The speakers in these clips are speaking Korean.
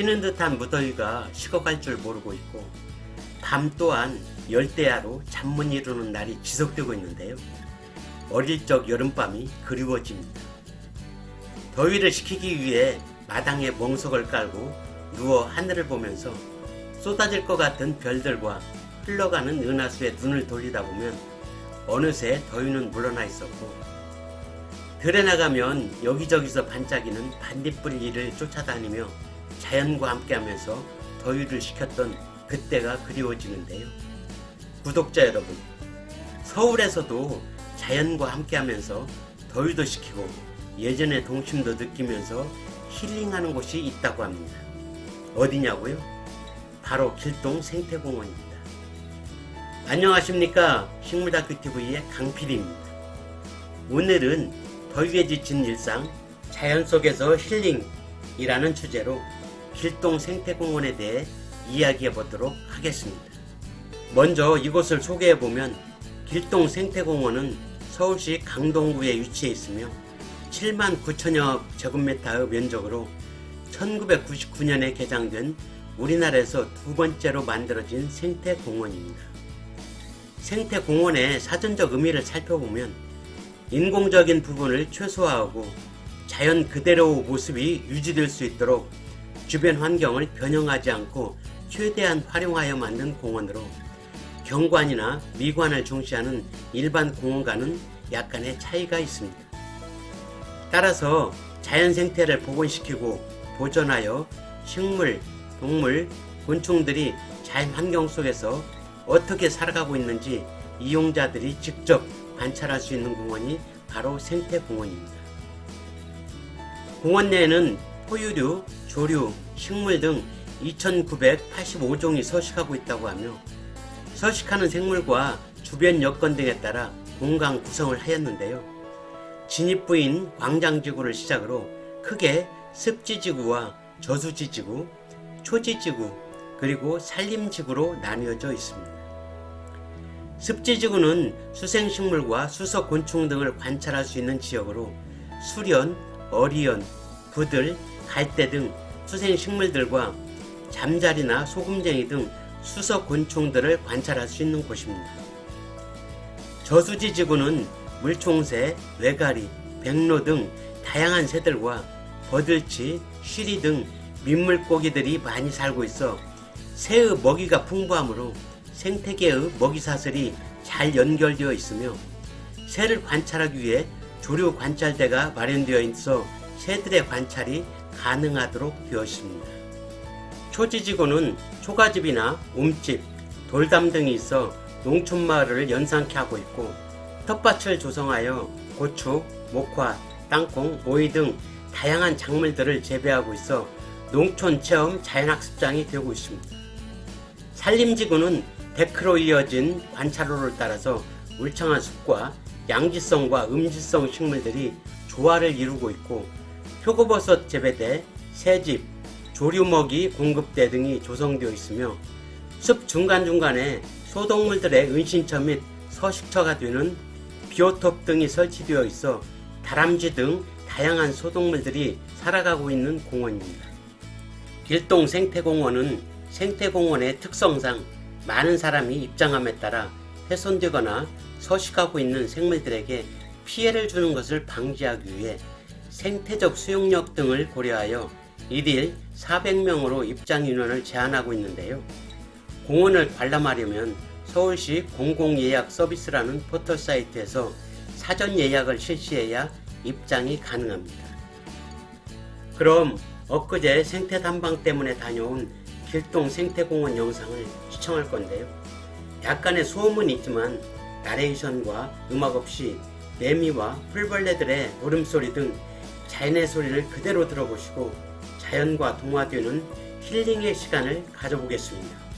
찌는 듯한 무더위가 식어갈 줄 모르고 있고 밤 또한 열대야로 잠 못 이루는 날이 지속되고 있는데요. 어릴 적 여름밤이 그리워집니다. 더위를 식히기 위해 마당에 멍석을 깔고 누워 하늘을 보면서 쏟아질 것 같은 별들과 흘러가는 은하수에 눈을 돌리다 보면 어느새 더위는 물러나 있었고 들에 나가면 여기저기서 반짝이는 반딧불이를 쫓아다니며 자연과 함께하면서 더위를 식혔던 그때가 그리워지는데요. 구독자 여러분, 서울에서도 자연과 함께하면서 더위도 식히고 예전의 동심도 느끼면서 힐링하는 곳이 있다고 합니다. 어디냐고요? 바로 길동 생태공원입니다. 안녕하십니까? 식물다큐TV의 강필입니다. 오늘은 더위에 지친 일상, 자연 속에서 힐링이라는 주제로 길동 생태공원에 대해 이야기해 보도록 하겠습니다. 먼저 이곳을 소개해 보면 길동 생태공원은 서울시 강동구에 위치해 있으며 7만 9천여 제곱미터의 면적으로 1999년에 개장된 우리나라에서 두 번째로 만들어진 생태공원입니다. 생태공원의 사전적 의미를 살펴보면 인공적인 부분을 최소화하고 자연 그대로의 모습이 유지될 수 있도록 주변 환경을 변형하지 않고 최대한 활용하여 만든 공원으로 경관이나 미관을 중시하는 일반 공원과는 약간의 차이가 있습니다. 따라서 자연 생태를 복원시키고 보존하여 식물, 동물, 곤충들이 자연 환경 속에서 어떻게 살아가고 있는지 이용자들이 직접 관찰할 수 있는 공원이 바로 생태공원입니다. 공원 내에는 포유류, 조류, 식물 등 2,985종이 서식하고 있다고 하며 서식하는 생물과 주변 여건 등에 따라 공간 구성을 하였는데요. 진입부인 광장지구를 시작으로 크게 습지지구와 저수지지구, 초지지구, 그리고 산림지구로 나뉘어져 있습니다. 습지지구는 수생식물과 수석곤충 등을 관찰할 수 있는 지역으로 수련, 어리연, 부들, 갈대 등 수생식물들과 잠자리나 소금쟁이 등 수석 곤충들을 관찰할 수 있는 곳입니다. 저수지 지구는 물총새, 외가리, 백로 등 다양한 새들과 버들치, 쉬리 등 민물고기들이 많이 살고 있어 새의 먹이가 풍부하므로 생태계의 먹이사슬이 잘 연결되어 있으며 새를 관찰하기 위해 조류 관찰대가 마련되어 있어 새들의 관찰이 가능하도록 되어 있습니다. 초지지구는 초가집이나 움집, 돌담 등이 있어 농촌 마을을 연상케 하고 있고 텃밭을 조성하여 고추, 목화, 땅콩, 오이 등 다양한 작물들을 재배하고 있어 농촌 체험 자연학습장이 되고 있습니다. 산림지구는 데크로 이어진 관찰로를 따라서 울창한 숲과 양지성과 음지성 식물들이 조화를 이루고 있고 표고버섯 재배대, 새집, 조류먹이 공급대 등이 조성되어 있으며 숲 중간중간에 소동물들의 은신처 및 서식처가 되는 비오톱 등이 설치되어 있어 다람쥐 등 다양한 소동물들이 살아가고 있는 공원입니다. 길동 생태공원은 생태공원의 특성상 많은 사람이 입장함에 따라 훼손되거나 서식하고 있는 생물들에게 피해를 주는 것을 방지하기 위해 생태적 수용력 등을 고려하여 1일 400명으로 입장 인원을 제한하고 있는데요. 공원을 관람하려면 서울시 공공예약 서비스라는 포털 사이트에서 사전 예약을 실시해야 입장이 가능합니다. 그럼 엊그제 생태 탐방 때문에 다녀온 길동 생태공원 영상을 시청할 건데요. 약간의 소음은 있지만 나레이션과 음악 없이 매미와 풀벌레들의 울음소리 등 자연의 소리를 그대로 들어보시고 자연과 동화되는 힐링의 시간을 가져보겠습니다.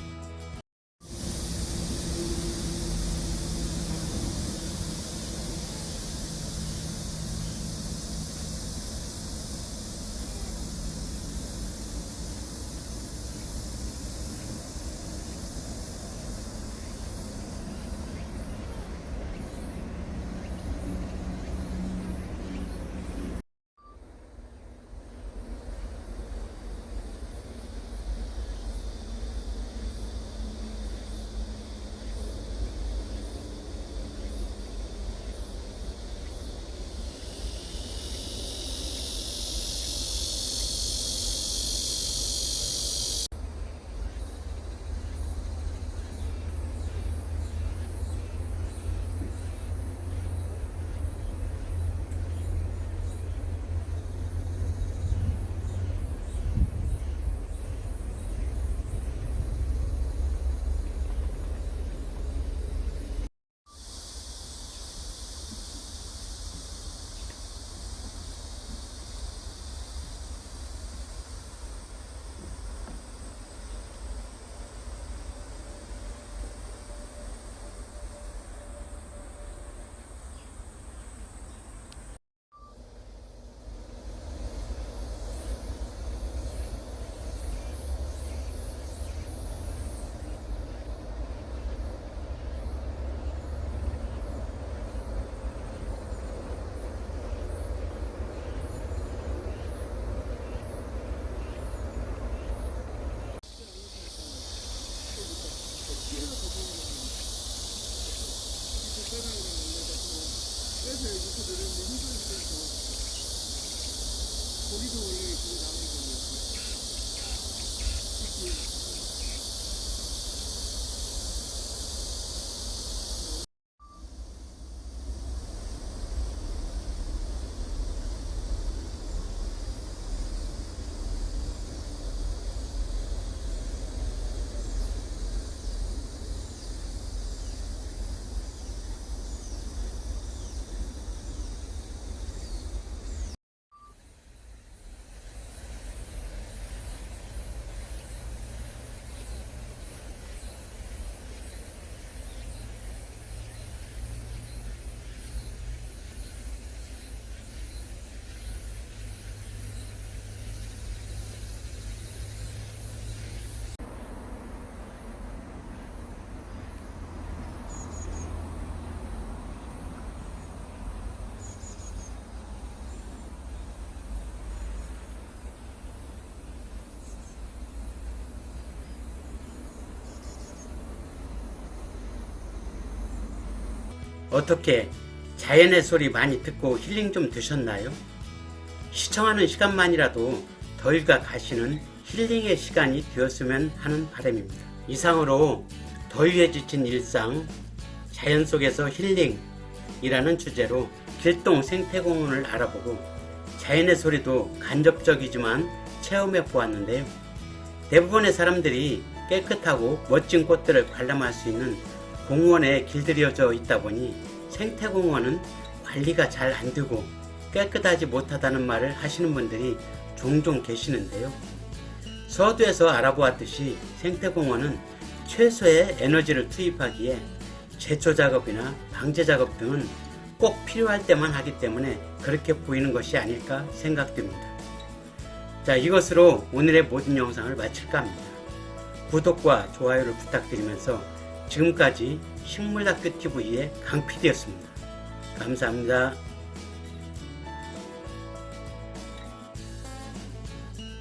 어떻게 자연의 소리 많이 듣고 힐링 좀 되셨나요? 시청하는 시간만이라도 덜가 가시는 힐링의 시간이 되었으면 하는 바람입니다. 이상으로 더위에 지친 일상, 자연 속에서 힐링이라는 주제로 길동 생태공원을 알아보고 자연의 소리도 간접적이지만 체험해 보았는데요. 대부분의 사람들이 깨끗하고 멋진 꽃들을 관람할 수 있는 공원에 길들여져 있다 보니 생태공원은 관리가 잘 안 되고 깨끗하지 못하다는 말을 하시는 분들이 종종 계시는데요. 서두에서 알아보았듯이 생태공원은 최소의 에너지를 투입하기에 제초 작업이나 방제 작업 등은 꼭 필요할 때만 하기 때문에 그렇게 보이는 것이 아닐까 생각됩니다. 자, 이것으로 오늘의 모든 영상을 마칠까 합니다. 구독과 좋아요를 부탁드리면서 지금까지 식물다큐TV의 강PD였습니다. 감사합니다.